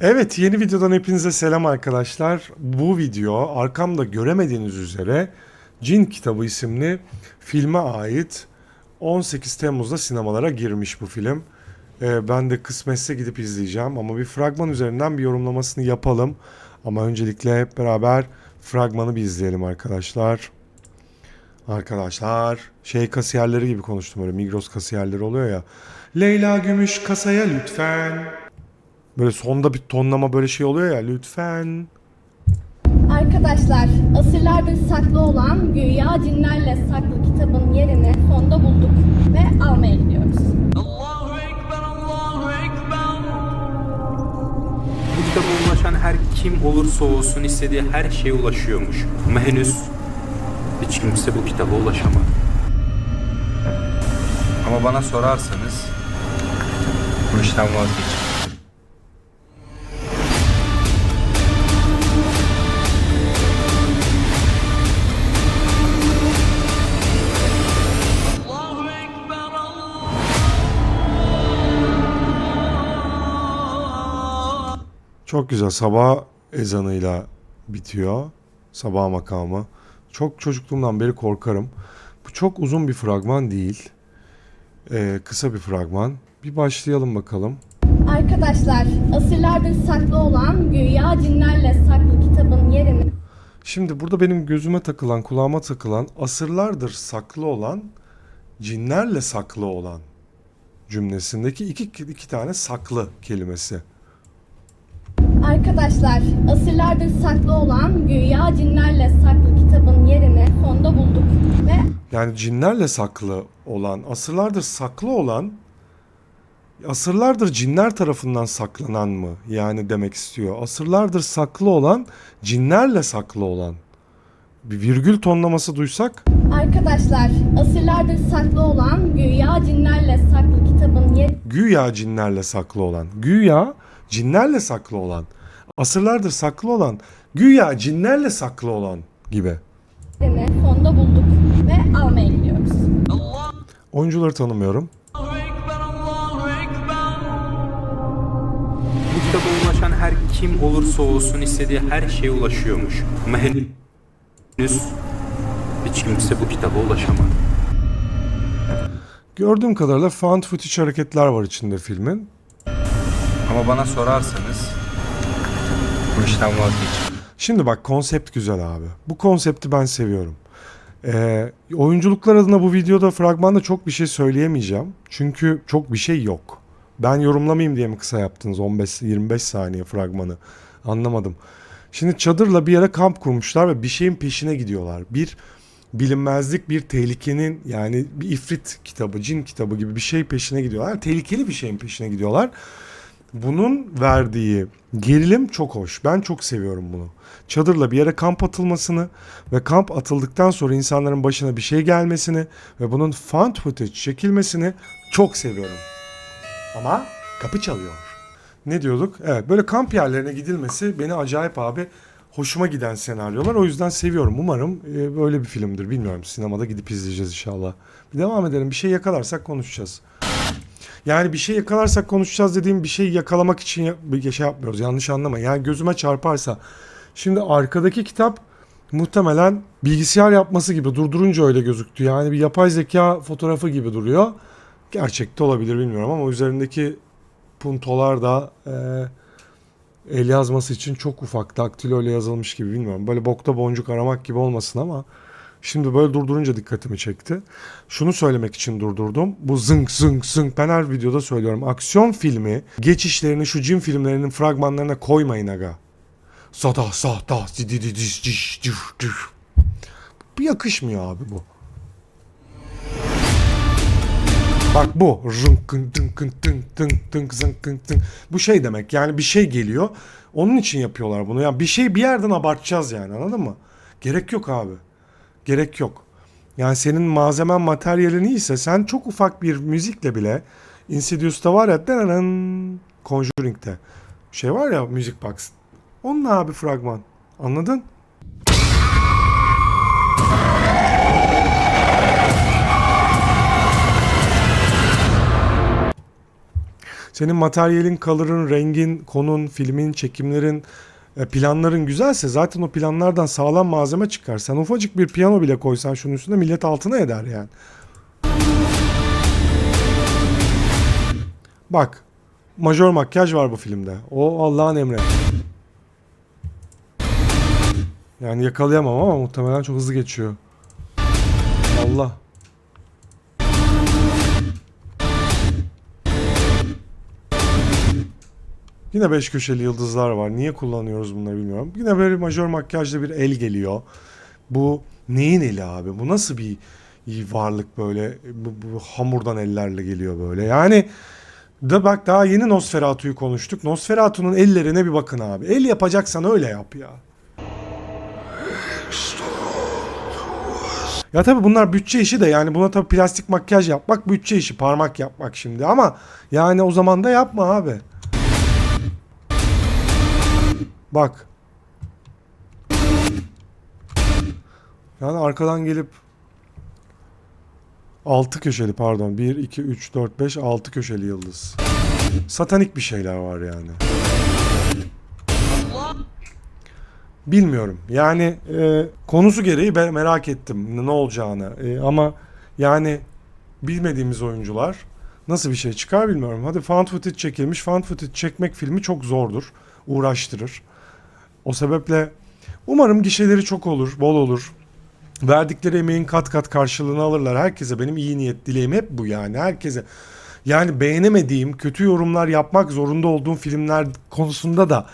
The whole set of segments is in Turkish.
Evet yeni videodan hepinize selam arkadaşlar. Bu video arkamda göremediğiniz üzere Cin Kitabı isimli filme ait 18 Temmuz'da sinemalara girmiş bu film. Ee, ben de kısmetse gidip izleyeceğim ama bir fragman üzerinden bir yorumlamasını yapalım. Ama öncelikle hep beraber fragmanı bir izleyelim arkadaşlar. Arkadaşlar şey kasiyerleri gibi konuştum öyle Migros kasiyerleri oluyor ya. Leyla Gümüş kasaya lütfen. Böyle sonda bir tonlama böyle şey oluyor ya lütfen. Arkadaşlar, asırlardır saklı olan güya cinlerle saklı kitabın yerini sonda bulduk ve almaya gidiyoruz. Allahu Ekber, Allahu Ekber. Bu kitaba ulaşan her kim olursa olsun istediği her şeye ulaşıyormuş. Ama henüz hiç kimse bu kitaba ulaşamadı. Ama bana sorarsanız bu işten vazgeçin. Çok güzel sabah ezanıyla bitiyor. Sabah makamı. Çok çocukluğumdan beri korkarım. Bu çok uzun bir fragman değil. Ee, kısa bir fragman. Bir başlayalım bakalım. Arkadaşlar, asırlardır saklı olan güya cinlerle saklı kitabın yerini Şimdi burada benim gözüme takılan, kulağıma takılan, asırlardır saklı olan, cinlerle saklı olan cümlesindeki iki, iki tane saklı kelimesi. Arkadaşlar, asırlardır saklı olan güya cinlerle saklı kitabın yerini sonda bulduk ve Yani cinlerle saklı olan, asırlardır saklı olan, asırlardır cinler tarafından saklanan mı? Yani demek istiyor. Asırlardır saklı olan, cinlerle saklı olan. Bir virgül tonlaması duysak, arkadaşlar, asırlardır saklı olan güya cinlerle saklı kitabın yerini güya cinlerle saklı olan, güya cinlerle saklı olan, asırlardır saklı olan, güya cinlerle saklı olan gibi. sonda bulduk ve almaya gidiyoruz. Oyuncuları tanımıyorum. Bu kitaba ulaşan her kim olursa olsun istediği her şeye ulaşıyormuş. Ama henüz hiç kimse bu kitaba ulaşamadı. Gördüğüm kadarıyla found footage hareketler var içinde filmin. Ama bana sorarsanız bu işten vazgeçin. Şimdi bak konsept güzel abi. Bu konsepti ben seviyorum. Ee, oyunculuklar adına bu videoda fragmanda çok bir şey söyleyemeyeceğim. Çünkü çok bir şey yok. Ben yorumlamayayım diye mi kısa yaptınız 15-25 saniye fragmanı? Anlamadım. Şimdi çadırla bir yere kamp kurmuşlar ve bir şeyin peşine gidiyorlar. Bir bilinmezlik, bir tehlikenin yani bir ifrit kitabı, cin kitabı gibi bir şey peşine gidiyorlar. Tehlikeli bir şeyin peşine gidiyorlar. Bunun verdiği gerilim çok hoş. Ben çok seviyorum bunu. Çadırla bir yere kamp atılmasını ve kamp atıldıktan sonra insanların başına bir şey gelmesini ve bunun found footage çekilmesini çok seviyorum. Ama kapı çalıyor. Ne diyorduk? Evet böyle kamp yerlerine gidilmesi beni acayip abi hoşuma giden senaryolar. O yüzden seviyorum. Umarım e, böyle bir filmdir. Bilmiyorum sinemada gidip izleyeceğiz inşallah. Bir devam edelim. Bir şey yakalarsak konuşacağız. Yani bir şey yakalarsak konuşacağız dediğim bir şey yakalamak için bir şey yapmıyoruz. Yanlış anlama. Yani gözüme çarparsa. Şimdi arkadaki kitap muhtemelen bilgisayar yapması gibi durdurunca öyle gözüktü. Yani bir yapay zeka fotoğrafı gibi duruyor. Gerçekte olabilir bilmiyorum ama üzerindeki puntolar da e, el yazması için çok ufak daktilo ile yazılmış gibi bilmiyorum. Böyle bokta boncuk aramak gibi olmasın ama şimdi böyle durdurunca dikkatimi çekti. Şunu söylemek için durdurdum. Bu zınk zınk zınk ben her videoda söylüyorum. Aksiyon filmi geçişlerini şu cin filmlerinin fragmanlarına koymayın aga. Sada di diş diş diş. Bu yakışmıyor abi bu. Bak bu. Rınkın tınkın tınk tınk tınk zınkın tınk. Bu şey demek yani bir şey geliyor. Onun için yapıyorlar bunu. Yani bir şey bir yerden abartacağız yani anladın mı? Gerek yok abi. Gerek yok. Yani senin malzemen materyalin iyiyse sen çok ufak bir müzikle bile Insidious'ta var ya dırırın, Conjuring'de şey var ya Music Box. Onun abi fragman. Anladın? senin materyalin, color'ın, rengin, konun, filmin, çekimlerin, planların güzelse zaten o planlardan sağlam malzeme çıkar. Sen ufacık bir piyano bile koysan şunun üstünde millet altına eder yani. Bak. Majör makyaj var bu filmde. O Allah'ın emri. Yani yakalayamam ama muhtemelen çok hızlı geçiyor. Allah. Yine beş köşeli yıldızlar var. Niye kullanıyoruz bunları bilmiyorum. Yine böyle majör makyajlı bir el geliyor. Bu neyin eli abi? Bu nasıl bir varlık böyle bu, bu hamurdan ellerle geliyor böyle. Yani da bak daha yeni Nosferatu'yu konuştuk. Nosferatu'nun ellerine bir bakın abi. El yapacaksan öyle yap ya. Ya tabii bunlar bütçe işi de yani buna tabii plastik makyaj yapmak bütçe işi parmak yapmak şimdi ama yani o zaman da yapma abi. Bak. Yani arkadan gelip 6 köşeli pardon 1 2 3 4 5 6 köşeli yıldız. Satanik bir şeyler var yani. Bilmiyorum. Yani e, konusu gereği ben merak ettim ne olacağını. E, ama yani bilmediğimiz oyuncular nasıl bir şey çıkar bilmiyorum. Hadi found footage çekilmiş. Found footage çekmek filmi çok zordur. Uğraştırır. O sebeple umarım gişeleri çok olur, bol olur. Verdikleri emeğin kat kat karşılığını alırlar. Herkese benim iyi niyet dileğim hep bu yani. Herkese yani beğenemediğim, kötü yorumlar yapmak zorunda olduğum filmler konusunda da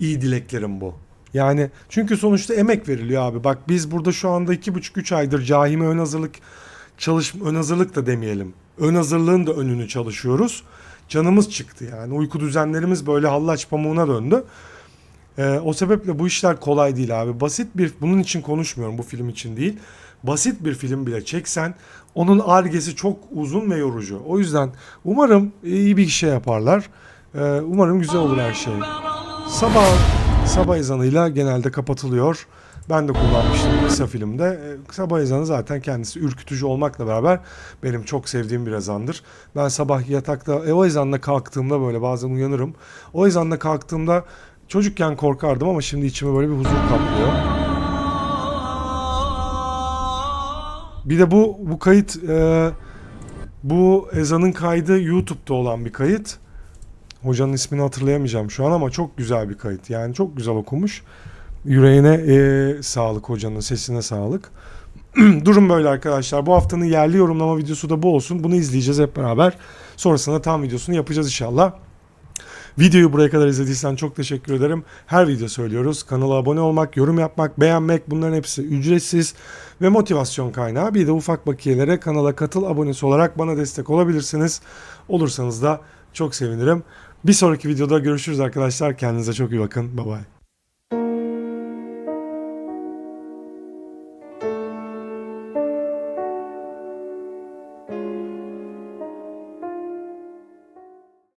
iyi dileklerim bu. Yani çünkü sonuçta emek veriliyor abi. Bak biz burada şu anda iki buçuk üç aydır cahime ön hazırlık çalış ön hazırlık da demeyelim. Ön hazırlığın da önünü çalışıyoruz. Canımız çıktı yani. Uyku düzenlerimiz böyle hallaç pamuğuna döndü. Ee, o sebeple bu işler kolay değil abi. Basit bir bunun için konuşmuyorum bu film için değil. Basit bir film bile çeksen onun argesi çok uzun ve yorucu. O yüzden umarım iyi bir şey yaparlar. Ee, umarım güzel olur her şey. Sabah sabah ezanıyla genelde kapatılıyor. Ben de kullanmıştım kısa filmde. Ee, Sabah ezanı zaten kendisi ürkütücü olmakla beraber benim çok sevdiğim bir ezandır. Ben sabah yatakta e, o ezanla kalktığımda böyle bazen uyanırım. O ezanla kalktığımda çocukken korkardım ama şimdi içime böyle bir huzur kaplıyor. Bir de bu bu kayıt e, bu ezanın kaydı YouTube'da olan bir kayıt. Hocanın ismini hatırlayamayacağım şu an ama çok güzel bir kayıt. Yani çok güzel okumuş. Yüreğine e, sağlık hocanın sesine sağlık. Durum böyle arkadaşlar. Bu haftanın yerli yorumlama videosu da bu olsun. Bunu izleyeceğiz hep beraber. Sonrasında tam videosunu yapacağız inşallah. Videoyu buraya kadar izlediysen çok teşekkür ederim. Her video söylüyoruz. Kanala abone olmak, yorum yapmak, beğenmek bunların hepsi ücretsiz ve motivasyon kaynağı. Bir de ufak bakiyelere kanala katıl abonesi olarak bana destek olabilirsiniz. Olursanız da çok sevinirim. Bir sonraki videoda görüşürüz arkadaşlar. Kendinize çok iyi bakın. Bye bye.